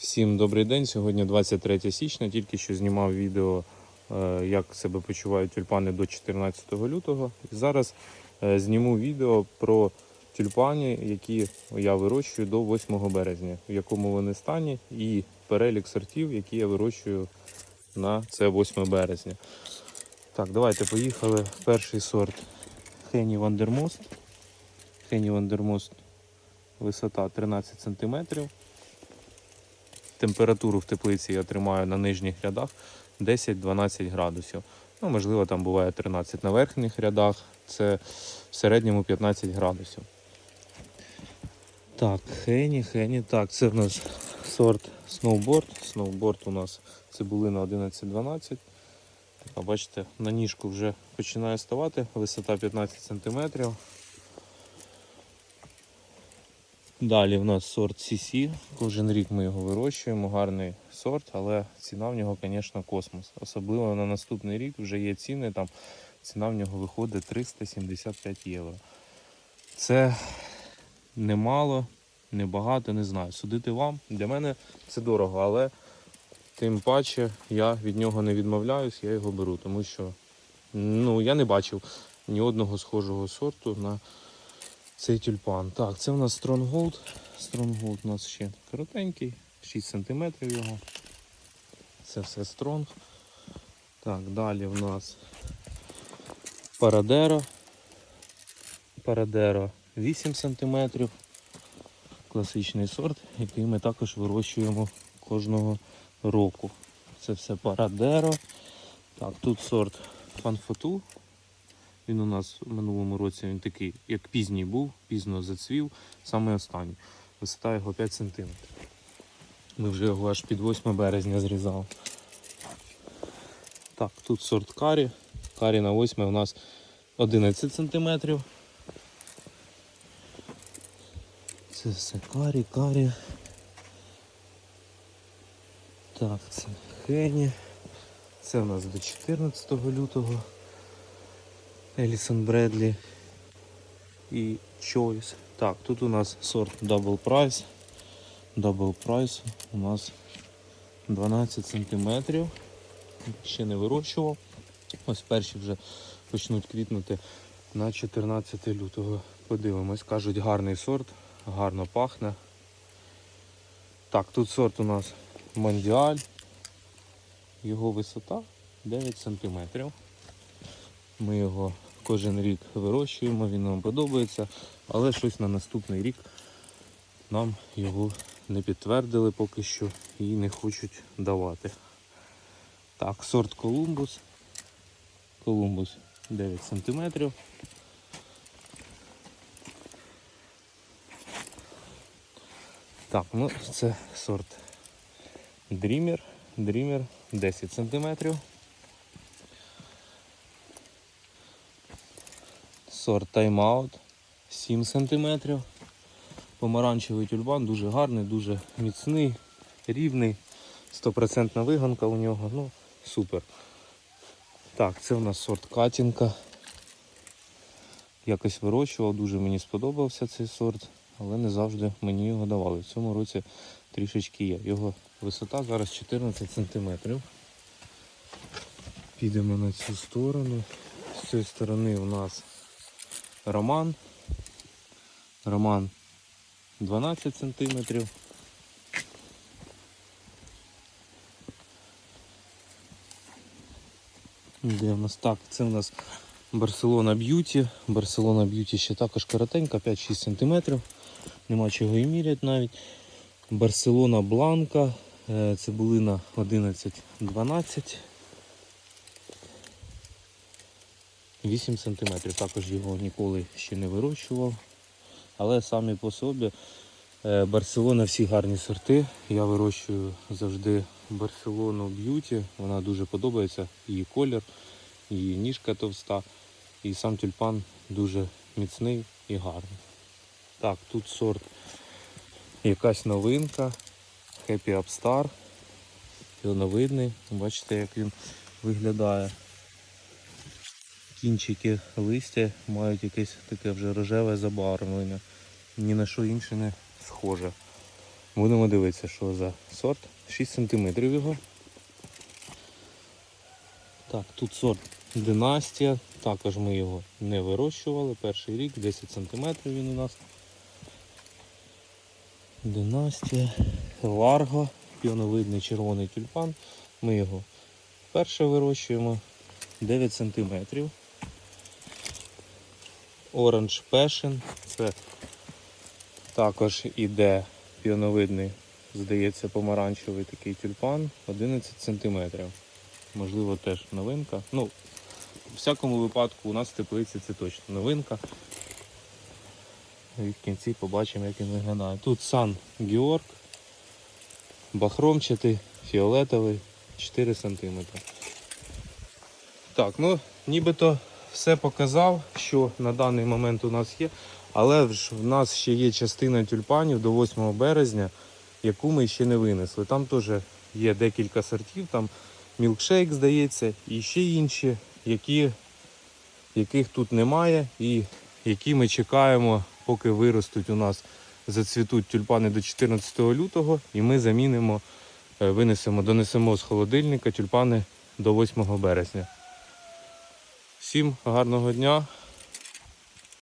Всім добрий день. Сьогодні 23 січня. Тільки що знімав відео, е, як себе почувають тюльпани до 14 лютого. І зараз е, зніму відео про тюльпани, які я вирощую до 8 березня, в якому вони стані, і перелік сортів, які я вирощую на це 8 березня. Так, давайте поїхали. Перший сорт Хені Вандермост. Хені Вандермост висота 13 см. Температуру в теплиці я тримаю на нижніх рядах 10-12 градусів. Ну, можливо, там буває 13 на верхніх рядах, це в середньому 15 градусів. Так, Хені, Хені. Так, це в нас сорт сноуборд. Сноуборд у нас цибулина 11-12. А бачите, на ніжку вже починає ставати, висота 15 см. Далі в нас сорт CC. Кожен рік ми його вирощуємо, гарний сорт, але ціна в нього, звісно, космос. Особливо на наступний рік вже є ціни, там ціна в нього виходить 375 євро. Це немало, небагато, не знаю. Судити вам. Для мене це дорого, але тим паче я від нього не відмовляюсь, я його беру, тому що ну, я не бачив ні одного схожого сорту на цей тюльпан. Так, це у нас Stronghold. Stronghold у нас ще коротенький, 6 см його. Це все Strong. Так, далі в нас Парадеро. Парадеро 8 см. Класичний сорт, який ми також вирощуємо кожного року. Це все Парадеро. Так, тут сорт Фанфоту. Він у нас в минулому році він такий, як пізній був, пізно зацвів, саме останній. Висота його 5 см. Ми вже його аж під 8 березня зрізали. Так, тут сорт карі. Карі на 8 у нас 11 см. Це все карі, карі. Так, це хені. Це у нас до 14 лютого. Елісон Бредлі і Choice. Так, тут у нас сорт Double Price. Double Price у нас 12 см. Ще не вирощував. Ось перші вже почнуть квітнути на 14 лютого. Подивимось, кажуть, гарний сорт, гарно пахне. Так, тут сорт у нас Мондіаль. Його висота 9 см. Ми його кожен рік вирощуємо, він нам подобається, але щось на наступний рік нам його не підтвердили поки що і не хочуть давати. Так, сорт Колумбус. Колумбус 9 см. Так, ну це сорт Dreamer. Dreamer 10 сантиметрів. Сорт тайм-аут 7 см. Помаранчевий тюльпан дуже гарний, дуже міцний, рівний, 100% виганка у нього, ну супер. Так, це у нас сорт Катінка. Якось вирощував, дуже мені сподобався цей сорт, але не завжди мені його давали. В цьому році трішечки є. Його висота зараз 14 см. Підемо на цю сторону. З цієї сторони у нас Роман. Роман 12 сантиметрів. Де в нас так? Це у нас Барселона Б'юті. Барселона Б'юті ще також коротенька, 5-6 сантиметрів. Нема чого і міряти навіть. Барселона Бланка. е, Цибулина 11-12. 8 см. Також його ніколи ще не вирощував. Але самі по собі е, Барселона всі гарні сорти. Я вирощую завжди Барселону Б'юті. Вона дуже подобається. Її колір, її ніжка товста. І сам тюльпан дуже міцний і гарний. Так, тут сорт якась новинка. Happy Upstar. Пілновидний. Бачите, як він виглядає кінчики листя мають якесь таке вже рожеве забарвлення. Ні на що інше не схоже. Будемо дивитися, що за сорт. 6 см його. Так, тут сорт Династія. Також ми його не вирощували. Перший рік, 10 см він у нас. Династія, Ларго, піоновидний червоний тюльпан. Ми його вперше вирощуємо 9 см. Оранж Passion. Це також іде піоновидний, здається, помаранчевий такий тюльпан 11 см. Можливо, теж новинка. Ну, в всякому випадку у нас в теплиці це точно новинка. І в кінці побачимо, як він виглядає. Тут Сан Георг, бахромчатий, фіолетовий, 4 см. Так, ну нібито все показав, що на даний момент у нас є. Але ж в нас ще є частина тюльпанів до 8 березня, яку ми ще не винесли. Там теж є декілька сортів, там мілкшейк, здається, і ще інші, які, яких тут немає, і які ми чекаємо, поки виростуть у нас, зацвітуть тюльпани до 14 лютого, і ми замінимо, е, винесемо, донесемо з холодильника тюльпани до 8 березня. Всім гарного дня!